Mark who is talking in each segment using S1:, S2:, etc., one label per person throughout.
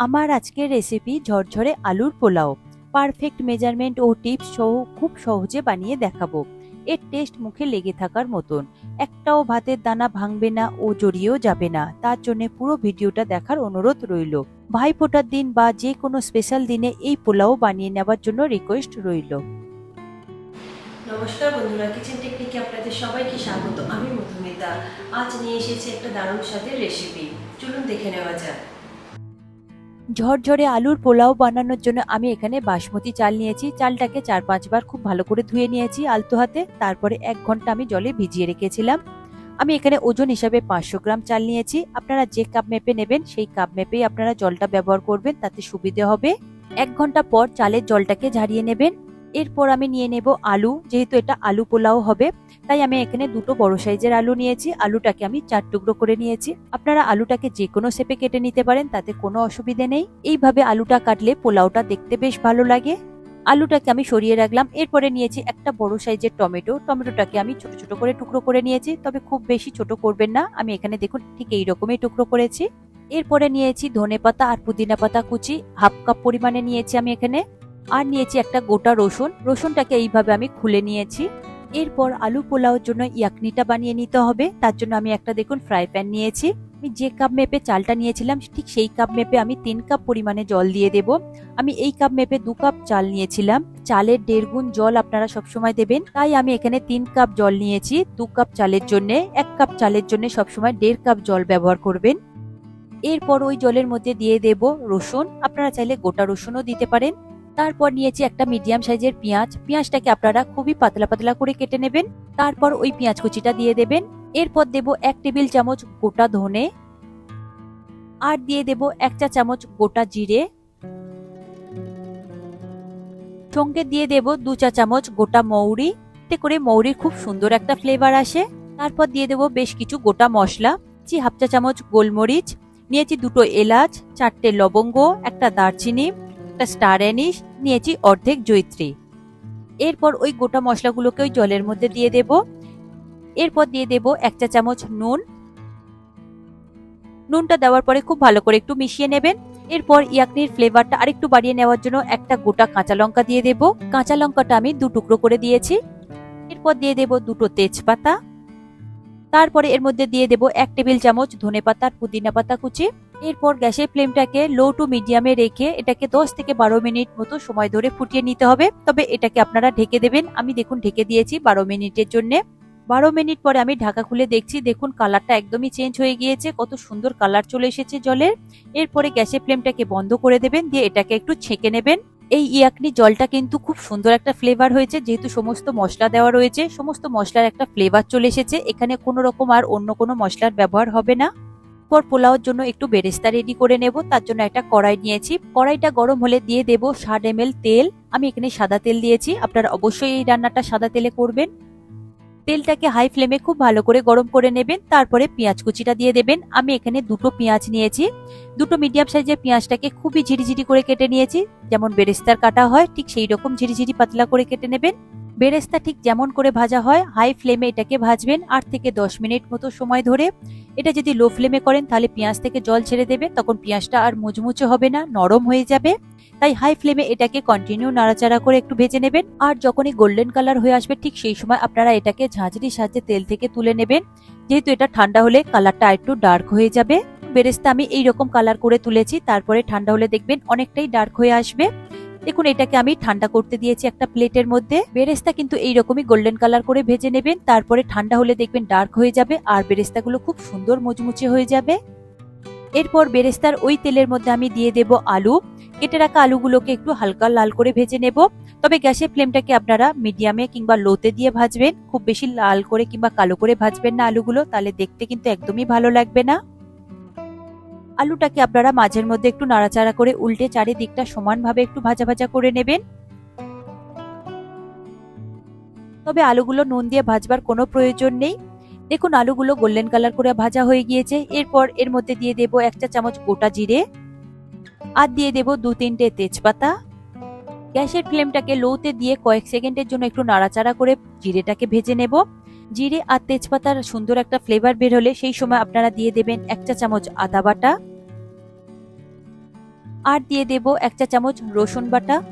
S1: আমার আজকের রেসিপি ঝরঝরে আলুর পোলাও। পারফেক্ট মেজারমেন্ট ও টিপস সহ খুব সহজে বানিয়ে দেখাবো। এর টেস্ট মুখে লেগে থাকার মতন। একটাও ভাতের দানা ভাঙবে না ও জড়িয়েও যাবে না। তার জন্য পুরো ভিডিওটা দেখার অনুরোধ রইল। ভাইফোঁটার দিন বা যে কোনো স্পেশাল দিনে এই পোলাও বানিয়ে নেওয়ার জন্য রিকোয়েস্ট রইল।
S2: নমস্কার বন্ধুরা কিচেন টেকনিকে আপনাদের সবাইকে স্বাগত। আমি মধুমিতা। আজ নিয়ে এসেছি একটা দারুণ স্বাদের রেসিপি চলুন দেখে নেওয়া যাক।
S1: ঝরঝরে আলুর পোলাও বানানোর জন্য আমি এখানে বাসমতি চাল নিয়েছি। চালটাকে চার পাঁচবার খুব ভালো করে ধুয়ে নিয়েছি আলতো হাতে। তারপরে এক ঘণ্টা আমি জলে ভিজিয়ে রেখেছিলাম। আমি এখানে ওজন হিসাবে পাঁচশো গ্রাম চাল নিয়েছি। আপনারা যে কাপ মেপে নেবেন, সেই কাপ মেপেই আপনারা জলটা ব্যবহার করবেন, তাতে সুবিধে হবে। এক ঘণ্টা পর চালের জলটাকে ঝারিয়ে নেবেন। এরপর আমি নিয়ে নেব আলু, যেহেতু এটা আলু পোলাও হবে, তাই আমি এখানে দুটো বড় সাইজের আলু নিয়েছি। আলুটাকে আমি চার টুকরো করে নিয়েছি। আপনারা আলুটাকে যে কোনো শেপে কেটে নিতে পারেন, তাতে কোনো অসুবিধে নেই। এইভাবে আলুটা কাটলে পোলাওটা দেখতে বেশ ভালো লাগে। আলুটাকে আমি সরিয়ে রাখলাম। এরপরে নিয়েছি একটা বড় সাইজের টমেটো। টমেটোটাকে আমি ছোট ছোট করে টুকরো করে নিয়েছি, তবে খুব বেশি ছোট করবেন না। আমি এখানে দেখুন, ঠিক এই রকমই টুকরো করেছি। এরপরে নিয়েছি ধনে পাতা আর পুদিনা পাতা কুচি। হাফ কাপ পরিমাণে নিয়েছি আমি এখানে। আর নিয়েছি একটা গোটা রসুন। রসুনটাকে এইভাবে আমি খুলে নিয়েছি। এরপর আলু পোলাওর জন্য ইয়াকনিটা বানিয়ে নিতে হবে। তার জন্য আমি একটা দেখুন ফ্রাই প্যান নিয়েছি। আমি যে কাপ মেপে চালটা নিয়েছিলাম, ঠিক সেই কাপ মেপে আমি তিন কাপ পরিমাণে জল দিয়ে দেব। আমি এই কাপ মেপে দু কাপ চাল নিয়েছিলাম। চালের দেড় গুণ জল আপনারা সবসময় দেবেন। তাই আমি এখানে তিন কাপ জল নিয়েছি দু কাপ চালের জন্য। এক কাপ চালের জন্য সবসময় দেড় কাপ জল ব্যবহার করবেন। এরপর ওই জলের মধ্যে দিয়ে দেব রসুন। আপনারা চাইলে গোটা রসুনও দিতে পারেন। তারপর নিয়েছি একটা মিডিয়াম সাইজের পেঁয়াজ। পেঁয়াজটাকে আপনারা খুবই পাতলা পাতলা করে কেটে নেবেন। তারপর ওই পেঁয়াজ কুচিটা দিয়ে দেবেন। এরপর দেব এক টেবিল চামচ গোটা ধনে। আর দিয়ে দেব এক চা চামচ গোটা জিরে। সঙ্গে দিয়ে দেব দু চা চামচ গোটা মৌরি। এতে করে মৌরির খুব সুন্দর একটা ফ্লেভার আসে। তারপর দিয়ে দেব বেশ কিছু গোটা মশলা। জি হাফ চা চামচ গোলমরিচ। নিয়েছি দুটো এলাচ, চারটে লবঙ্গ, একটা দারচিনি। একটা স্টার অ্যানিশ, নিয়েছি অর্ধেক জৈত্রী। এরপর ওই গোটা মশলাগুলোকে ওই জলের মধ্যে দিয়ে দেব। এরপর দিয়ে দেব এক চা চামচ নুন। নুনটা দেওয়ার পরে খুব ভালো করে একটু মিশিয়ে নেবেন। এরপর ইয়াকনির ফ্লেভারটা আরেকটু বাড়িয়ে নেওয়ার জন্য একটা গোটা কাঁচা লঙ্কা দিয়ে দেব। কাঁচা লঙ্কাটা আমি দু টুকরো করে দিয়েছি। এরপর দিয়ে দেব দুটো তেজপাতা। তারপরে এর মধ্যে দিয়ে দেব এক টেবিল চামচ ধনে পাতা পুদিনা পাতা কুচি। এরপর গ্যাসের ফ্লেমটাকে লো টু মিডিয়ামে রেখে এটাকে দশ থেকে বারো মিনিট মতো সময় ধরে ফুটিয়ে নিতে হবে। তবে এটাকে আপনারা ঢেকে দেবেন। আমি দেখুন ঢেকে দিয়েছি বারো মিনিটের জন্য। বারো মিনিট পরে আমি ঢাকা খুলে দেখছি, দেখুন কালারটা একদমই চেঞ্জ হয়ে গিয়েছে। কত সুন্দর কালার চলে এসেছে জলের। এরপরে গ্যাসের ফ্লেমটাকে বন্ধ করে দেবেন। দিয়ে এটাকে একটু ছেঁকে নেবেন। এই ইয়াকনি জলটা কিন্তু খুব সুন্দর একটা ফ্লেভার হয়েছে। যেহেতু সমস্ত মশলা দেওয়া রয়েছে, সমস্ত মশলার একটা ফ্লেভার চলে এসেছে। এখানে কোনো রকম আর অন্য কোনো মশলার ব্যবহার হবে না। পর পোলাওর জন্য একটু বেরেস্তা রেডি করে নেব। তার জন্য একটা কড়াই নিয়েছি। কড়াইটা গরম হলে দিয়ে দেব ষাট এম তেল। আমি এখানে সাদা তেল দিয়েছি। আপনারা অবশ্যই এই রান্নাটা সাদা তেলে করবেন। তেলটাকে হাই ফ্লেমে খুব ভালো করে গরম করে নেবেন। তারপরে পেঁয়াজ কুচিটা দিয়ে দেবেন। আমি এখানে দুটো পেঁয়াজ নিয়েছি। দুটো মিডিয়াম সাইজের পেঁয়াজটাকে খুবই ঝিরিঝিরি করে কেটে নিয়েছি। যেমন বেরেস্তার কাটা হয়, ঠিক সেই রকম ঝিরিঝিরি পাতলা করে কেটে নেবেন। বেরেস্তা ঠিক যেমন করে ভাজা হয়, হাই ফ্লেমে এটাকে ভাজবেন আট থেকে দশ মিনিট মতো সময় ধরে। এটা যদি লো ফ্লেমে করেন তাহলে পেঁয়াজ থেকে জল ছেড়ে দেবে, তখন পেঁয়াজটা আর মুচমুচে হবে না, নরম হয়ে যাবে। তাই হাই ফ্লেমে এটাকে কন্টিনিউ নাড়াচাড়া করে একটু ভেজে নেবেন। আর যখনই গোল্ডেন কালার হয়ে আসবে ঠিক সেই সময় আপনারা এটাকে ঝাঁঝরির সাহায্যে তেল থেকে তুলে নেবেন। যেহেতু এটা ঠান্ডা হলে কালারটা একটু ডার্ক হয়ে যাবে। বেরেস্তা আমি এইরকম কালার করে তুলেছি, তারপরে ঠান্ডা হলে দেখবেন অনেকটাই ডার্ক হয়ে আসবে। দেখুন, এটাকে আমি ঠান্ডা করতে দিয়েছি একটা প্লেটের মধ্যে। বেরেস্তা কিন্তু এইরকমই গোল্ডেন কালার করে ভেজে নেবেন। তারপরে ঠান্ডা হলে দেখবেন ডার্ক হয়ে যাবে আর বেরেস্তাগুলো খুব সুন্দর মুচমুচে হয়ে যাবে। এরপর বেরেস্তার ওই তেলের মধ্যে আমি দিয়ে দেব আলু। কেটে রাখা আলুগুলোকে একটু হালকা লাল করে ভেজে নেব। তবে গ্যাসের ফ্লেমটাকে আপনারা মিডিয়ামে কিংবা লোতে দিয়ে ভাজবেন। খুব বেশি লাল করে কিংবা কালো করে ভাজবেন না আলুগুলো। তাহলে দেখতে কিন্তু একদমই ভালো লাগবে না। আলুটাকে আপনারা মাঝের মধ্যে একটু নাড়াচাড়া করে উল্টে চারিদিকটা সমানভাবে একটু ভাজা ভাজা করে নেবেন। তবে আলুগুলো নুন দিয়ে ভাজবার কোনো প্রয়োজন নেই। দেখুন, আলুগুলো গোল্ডেন কালার করে ভাজা হয়ে গিয়েছে। এরপর এর মধ্যে দিয়ে দেব এক চা চামচ গোটা জিরে আর দিয়ে দেব দু তিনটে তেজপাতা। গ্যাসের ফ্লেমটাকে লোতে দিয়ে কয়েক সেকেন্ডের জন্য একটু নাড়াচাড়া করে জিরেটাকে ভেজে নেব। জিরে আর তেজপাতার সুন্দর একটা ফ্লেভার বের হলে সেই সময় আপনারা দিয়ে দেবেন এক চা চামচ আদা বাটা। আর দিয়ে দেব এক চা চামচ রসুন বাটা।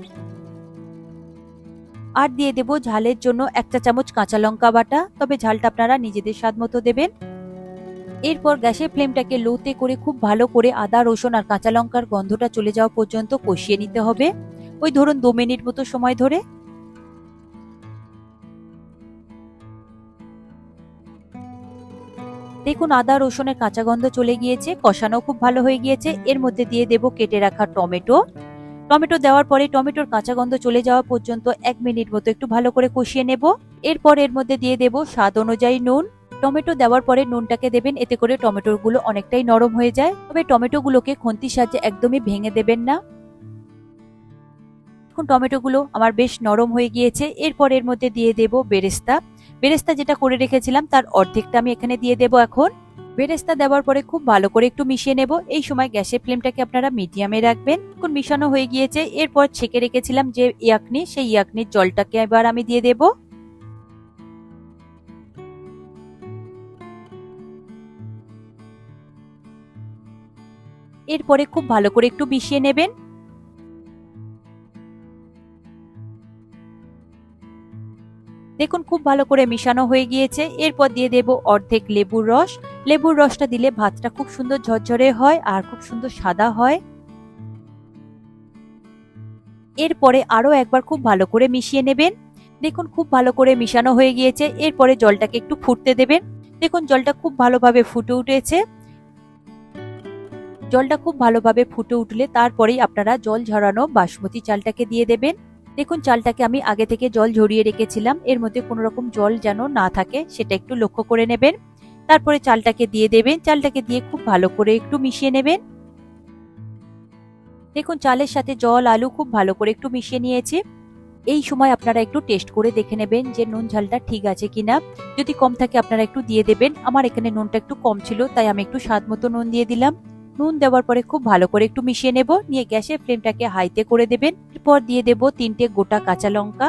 S1: আর দিয়ে দেব ঝালের জন্য এক চা চামচ কাঁচা লঙ্কা বাটা। তবে ঝালটা আপনারা নিজেদের স্বাদ মতো দেবেন। এরপর গ্যাসের ফ্লেমটাকে লোতে করে খুব ভালো করে আদা, রসুন আর কাঁচা লঙ্কার গন্ধটা চলে যাওয়া পর্যন্ত কষিয়ে নিতে হবে। ওই ধরুন দু মিনিট মতো সময় ধরে। দেখুন, আদা, রসুনের কাঁচা গন্ধ চলে গিয়েছে কষানো খুব ভালো হয়ে গিয়েছে। এর মধ্যে দিয়ে দেব কেটে রাখা টমেটো। টমেটো দেওয়ার পরে টমেটোর কাঁচা গন্ধ চলে যাওয়া পর্যন্ত এক মিনিট মতো একটু ভালো করে কষিয়ে নেব। এরপর এর মধ্যে দিয়ে দেব স্বাদ অনুযায়ী নুন। টমেটো দেওয়ার পরে নুনটাকে দেবেন, এতে করে টমেটোরগুলো অনেকটাই নরম হয়ে যায়। তবে টমেটো গুলোকে খন্তির সাহায্যে একদমই ভেঙে দেবেন না। এখন টমেটো গুলো আমার বেশ নরম হয়ে গিয়েছে। এরপর এর মধ্যে দিয়ে দেব বেরেস্তা। বেরেস্তা যেটা করে রেখেছিলাম, তার অর্ধেকটা আমি এখানে দিয়ে দেব এখন। বেরেস্তা দেওয়ার পরে খুব ভালো করে একটু মিশিয়ে নেব। এই সময় গ্যাসের ফ্লেমটাকে আপনারা মিডিয়ামে রাখবেন। এখন মিশানো হয়ে গিয়েছে। এরপর ছেঁকে রেখেছিলাম যে ইয়াকনি, সেই ইয়াকনির জলটাকে এবার আমি দিয়ে দেব। এরপরে খুব ভালো করে একটু মিশিয়ে নেবেন। দেখুন খুব ভালো করে মিশানো হয়ে গিয়েছে। এরপর দিয়ে দেব অর্ধেক লেবুর রস। লেবুর রসটা দিলে ভাতটা খুব সুন্দর ঝরঝরে হয় আর খুব সুন্দর সাদা হয়। এরপরে আরও একবার খুব ভালো করে মিশিয়ে নেবেন। দেখুন খুব ভালো করে মিশানো হয়ে গিয়েছে। এরপরে জলটাকে একটু ফুটতে দেবেন। দেখুন জলটা খুব ভালোভাবে ফুটে উঠেছে। জলটা খুব ভালোভাবে ফুটে উঠলে তারপরেই আপনারা জল ঝরানো বাসমতি চালটাকে দিয়ে দেবেন। দেখুন, চালটাকে আমি আগে থেকে জল ঝরিয়ে রেখেছিলাম। এর মধ্যে কোনো রকম জল যেন না থাকে, সেটা একটু লক্ষ্য করে নেবেন। তারপরে চালটাকে দিয়ে দেবেন। চালটাকে দিয়ে খুব ভালো করে একটু মিশিয়ে নেবেন। দেখুন, চালের সাথে জল, আলু খুব ভালো করে একটু মিশিয়ে নিয়েছি। এই সময় আপনারা একটু টেস্ট করে দেখে নেবেন যে নুন ঝালটা ঠিক আছে কিনা। যদি কম থাকে, আপনারা একটু দিয়ে দেবেন। আমার এখানে নুনটা একটু কম ছিল, তাই আমি একটু স্বাদ মতো নুন দিয়ে দিলাম। নুন দেওয়ার পরে খুব ভালো করে একটু মিশিয়ে নেব। নিয়ে গ্যাসের ফ্লেমটাকে হাইতে করে দেবেন। এরপর দিয়ে দেব তিনটে গোটা কাঁচা লঙ্কা।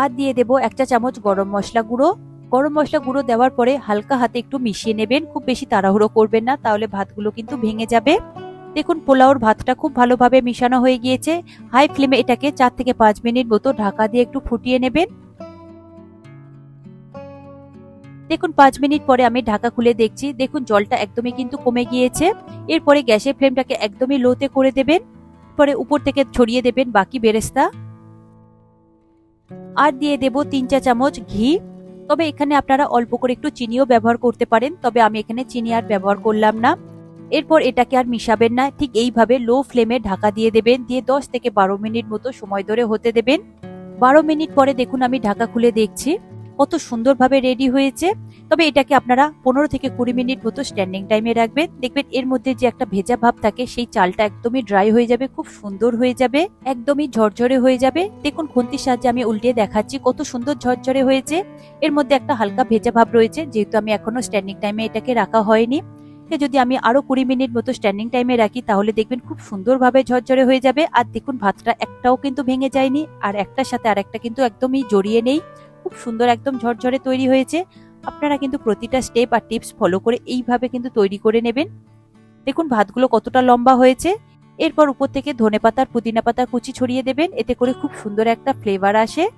S1: আর দিয়ে দেব এক চা চামচ গরম মশলা গুঁড়ো। গরম মশলা গুঁড়ো দেওয়ার পরে হালকা হাতে একটু মিশিয়ে নেবেন। খুব বেশি তাড়াহুড়ো করবেন না, তাহলে ভাতগুলো কিন্তু ভেঙে যাবে। দেখুন, পোলাওর ভাতটা খুব ভালোভাবে মিশানো হয়ে গিয়েছে। হাই ফ্লেমে এটাকে চার থেকে পাঁচ মিনিট মতো ঢাকা দিয়ে একটু ফুটিয়ে নেবেন। দেখুন, পাঁচ মিনিট পরে আমি ঢাকা খুলে দেখছি। দেখুন, জলটা একদমই কিন্তু কমে গিয়েছে। এরপরে গ্যাসের ফ্লেমটাকে একদমই লোতে করে দেবেন। পরে উপর থেকে ছড়িয়ে দেবেন বাকি বেরেস্তা। আর দিয়ে দেব তিন চা চামচ ঘি। তবে এখানে আপনারা অল্প করে একটু চিনিও ব্যবহার করতে পারেন, তবে আমি এখানে চিনি আর ব্যবহার করলাম না। এরপর এটাকে আর মিশাবেন না, ঠিক এইভাবে লো ফ্লেমে ঢাকা দিয়ে দেবেন, দিয়ে দশ থেকে বারো মিনিট মতো সময় ধরে হতে দেবেন। বারো মিনিট পরে দেখুন আমি ঢাকা খুলে দেখছি। কত সুন্দরভাবে রেডি হয়েছে। তবে এটাকে আপনারা পনেরো থেকে কুড়ি মিনিট মতো স্ট্যান্ডিং টাইমে রাখবেন। দেখবেন এর মধ্যে যে একটা ভেজা ভাব থাকে, সেই চালটা একদমই ড্রাই হয়ে যাবে, খুব সুন্দর হয়ে যাবে, একদমই ঝরঝরে হয়ে যাবে। দেখুন খুন্তির সাহায্যে আমি উল্টিয়ে দেখাচ্ছি, কত সুন্দর ঝরঝরে হয়েছে। এর মধ্যে একটা হালকা ভেজা ভাব রয়েছে, যেহেতু আমি এখনও স্ট্যান্ডিং টাইমে এটাকে রাখা হয়নি। যদি আমি আরও কুড়ি মিনিট মতো স্ট্যান্ডিং টাইমে রাখি, তাহলে দেখবেন খুব সুন্দরভাবে ঝরঝরে হয়ে যাবে। আর দেখুন ভাতটা একটাও কিন্তু ভেঙে যায়নি, আর একটার সাথে আর একটা কিন্তু একদমই জড়িয়ে নেই। খুব সুন্দর একদম ঝরঝরে তৈরি হয়েছে। আপনারা কিন্তু প্রতিটা স্টেপ আর টিপস ফলো করে এইভাবে কিন্তু তৈরি করে নেবেন। দেখুন, ভাতগুলো কতটা লম্বা হয়েছে। এরপর উপর থেকে ধনে পাতার, পুদিনা পাতার কুচি ছড়িয়ে দেবেন। এতে করে খুব সুন্দর একটা ফ্লেভার আসে।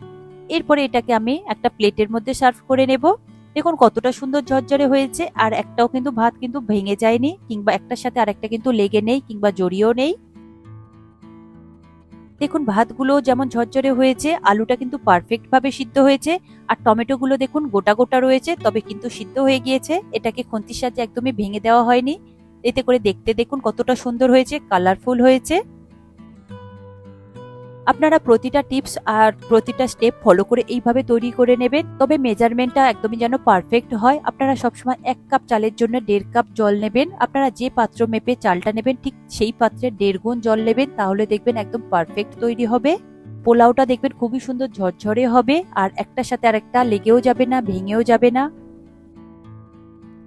S1: এরপরে এটাকে আমি একটা প্লেটের মধ্যে সার্ভ করে নেব। দেখুন, কতটা সুন্দর ঝরঝরে হয়েছে। আর একটাও কিন্তু ভাত কিন্তু ভেঙে যায়নি, কিংবা একটার সাথে আরেকটা কিন্তু লেগে নেই, কিংবা জড়িয়েও নেই। দেখুন, ভাতগুলো যেমন ঝরঝরে হয়েছে, আলুটা কিন্তু পারফেক্টভাবে সিদ্ধ হয়েছে, আর টমেটোগুলো দেখুন গোটা গোটা রয়েছে, তবে কিন্তু সিদ্ধ হয়ে গিয়েছে, এটাকে খন্তির সাথে একদমই ভেঙে দেওয়া হয়নি। এতে করে দেখতে দেখুন কতটা সুন্দর হয়েছে কালারফুল হয়েছে। আপনারা প্রতিটা টিপস আর প্রতিটা স্টেপ ফলো করে এইভাবে তৈরি করে নেবেন। তবে মেজারমেন্টটা একদমই যেন পারফেক্ট হয়। আপনারা সবসময় এক কাপ চালের জন্য দেড় কাপ জল নেবেন। আপনারা যে পাত্র মেপে চালটা নেবেন, ঠিক সেই পাত্রে দেড় গুণ জল নেবেন, তাহলে দেখবেন একদম পারফেক্ট তৈরি হবে। পোলাওটা দেখবেন খুবই সুন্দর ঝরঝরে হবে, আর একটার সাথে আরেকটা লেগেও যাবে না, ভেঙেও যাবে না।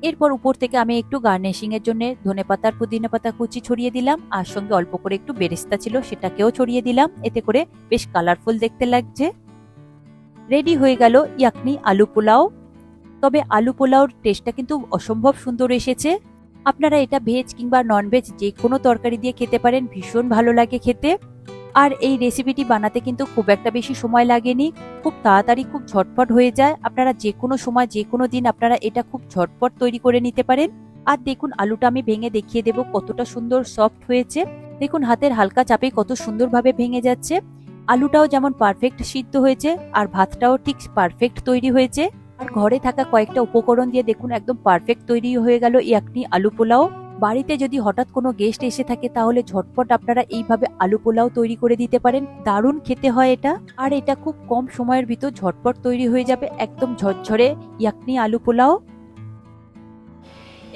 S1: এরপর উপর থেকে আমি একটু গার্নিশিং এর জন্য ধনে পাতার পুদিনা পাতা কুচি ছড়িয়ে দিলাম, আর সঙ্গে অল্প করে একটু বেরেস্তা ছিল সেটাকেও ছড়িয়ে দিলাম। এতে করে বেশ কালারফুল দেখতে লাগছে। রেডি হয়ে গেল ইয়াকনি আলু পোলাও। তবে আলু পোলাওর টেস্টটা কিন্তু অসম্ভব সুন্দর এসেছে। আপনারা এটা ভেজ কিংবা ননভেজ যে কোনো তরকারি দিয়ে খেতে পারেন, ভীষণ ভালো লাগে খেতে। আর এই রেসিপিটি বানাতে কিন্তু খুব একটা বেশি সময় লাগেনি। খুব তাড়াতাড়ি খুব ঝটপট হয়ে যায়। আপনারা যে কোনো সময়, যে কোনো দিন আপনারা এটা খুব ঝটপট তৈরি করে নিতে পারেন। আর দেখুন, আলুটা আমি ভেঙে দেখিয়ে দেব কতটা সুন্দর সফট হয়েছে। দেখুন, হাতের হালকা চাপে কত সুন্দরভাবে ভেঙে যাচ্ছে। আলুটাও যেমন পারফেক্ট সিদ্ধ হয়েছে আর ভাতটাও ঠিক পারফেক্ট তৈরি হয়েছে। আর ঘরে থাকা কয়েকটা উপকরণ দিয়ে দেখুন, একদম পারফেক্ট তৈরি হয়ে গেল ইয়াকনি আলু পোলাও। বাড়িতে যদি হঠাৎ কোনো গেস্ট এসে থাকে, তাহলে ঝটপট আপনারা এইভাবে আলু পোলাও তৈরি করে দিতে পারেন। দারুণ খেতে হয় এটা। আর এটা খুব কম সময়ের ভিতর ঝটপট তৈরি হয়ে যাবে, একদম ঝরঝরে, ইয়াকনি আলু পোলাও।